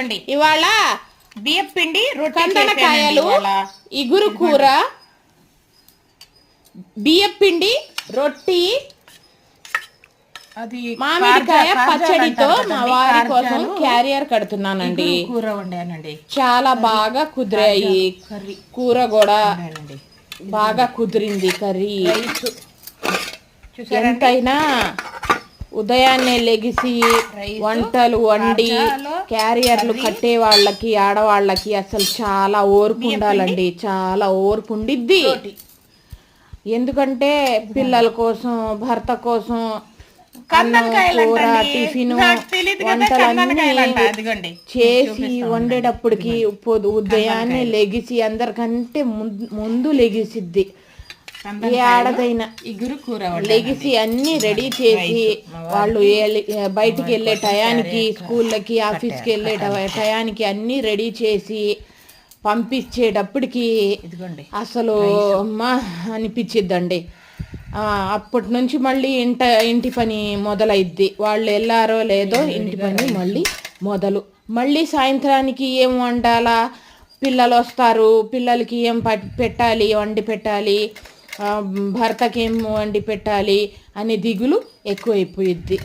ఇదిగోండి ఇవాళ బియ్యం పిండి కందనకాయలు ఇగురు కూర బియ్యం పిండి రొట్టి అది మామిడికాయ పచ్చడితో మా వారి కోసం క్యారియర్ కడుతున్నానండి. కూర వండానండి. చాలా బాగా కుదిరాయి. కర్రీ. కూర కూడా బాగా కుదిరింది కర్రీ. ఎంతైనా ఉదయాన్నే లెగిసి వంటలు వండి క్యారియర్లు. కట్టే వాళ్ళకి ఆడవాళ్ళకి అసలు చాలా ఓర్పు ఉండాలండి చాలా ఓర్పు ఉండిద్ది ఎందుకంటే పిల్లల కోసం భర్త కోసం కూర. టిఫిన్. వంటలన్నీ చేసి వండేటప్పటికి ఉదయాన్నే లెగిసి అందరికంటే ముందు ముందు లెగిసిద్ది. ఇగురు కూర లెగిసి అన్ని రెడీ చేసి వాళ్ళు బయటికి వెళ్ళే టయానికి స్కూళ్ళకి ఆఫీస్కి వెళ్ళే టయానికి అన్ని రెడీ చేసి పంపించేటప్పటికి అసలు అమ్మా అనిపించిద్దండి. అప్పటి నుంచి మళ్ళీ ఇంట ఇంటి పని మొదలైద్ది. వాళ్ళు వెళ్ళారో లేదో ఇంటి పని మళ్ళీ మొదలు. మళ్ళీ సాయంత్రానికి ఏం వండాలా? పిల్లలు వస్తారు పిల్లలకి ఏం పట్- పెట్టాలి వండి పెట్టాలి? భర్తకి ఏం వండి పెట్టాలి అనే దిగులు ఎక్కువైపోయిద్ది.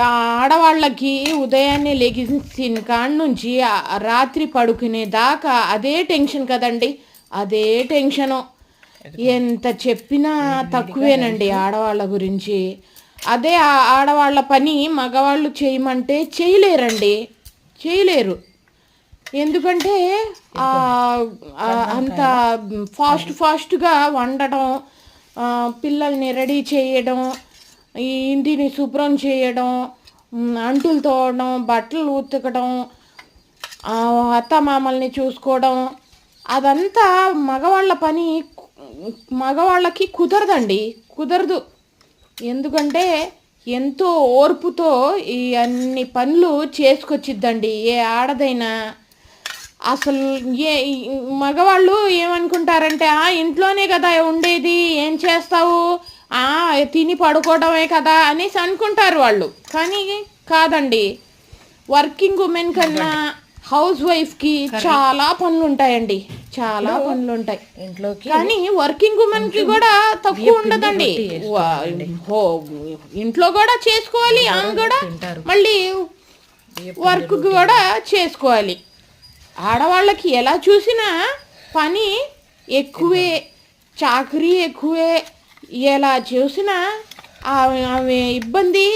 ఆడవాళ్ళకి ఉదయాన్నే లెగిసిన కాడ నుంచి రాత్రి పడుకునే దాకా అదే టెన్షన్ కదండి. అదే టెన్షను. ఎంత చెప్పినా తక్కువేనండి ఆడవాళ్ళ గురించి. అదే ఆడవాళ్ళ పని మగవాళ్ళు చేయమంటే చేయలేరండి. చేయలేరు. ఎందుకంటే అంత ఫాస్ట్ ఫాస్ట్గా వండటం పిల్లల్ని రెడీ చేయడం ఈ ఇంటిని శుభ్రం చేయడం అంటులు తోవడం బట్టలు ఉతకడం అత్తమామల్ని చూసుకోవడం అదంతా మగవాళ్ళ పని మగవాళ్ళకి కుదరదండి కుదరదు. ఎందుకంటే ఎంతో ఓర్పుతో ఈ అన్ని పనులు చేసుకొచ్చిద్దండి. ఏ ఆడదైనా అసలు ఏ మగవాళ్ళు ఏమనుకుంటారంటే ఆ ఇంట్లోనే కదా ఉండేది ఏం చేస్తావు? ఆ తిని పడుకోవడమే కదా అనేసి అనుకుంటారు వాళ్ళు. కానీ కాదండి. వర్కింగ్ ఉమెన్ కన్నా హౌస్ వైఫ్కి చాలా పనులు ఉంటాయండి. చాలా పనులు ఉంటాయి. ఇంట్లోకి కానీ వర్కింగ్ ఉమెన్కి కూడా తక్కువ ఉండదండి. ఇంట్లో కూడా చేసుకోవాలి ఆమె కూడా మళ్ళీ వర్క్ కూడా చేసుకోవాలి. ఆడవాళ్ళకి ఎలా చూసినా పని ఎక్కువే చాకరీ ఎక్కువే ఎలా చూసినా ఆమె ఆమె ఇబ్బంది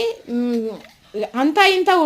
అంతా ఇంత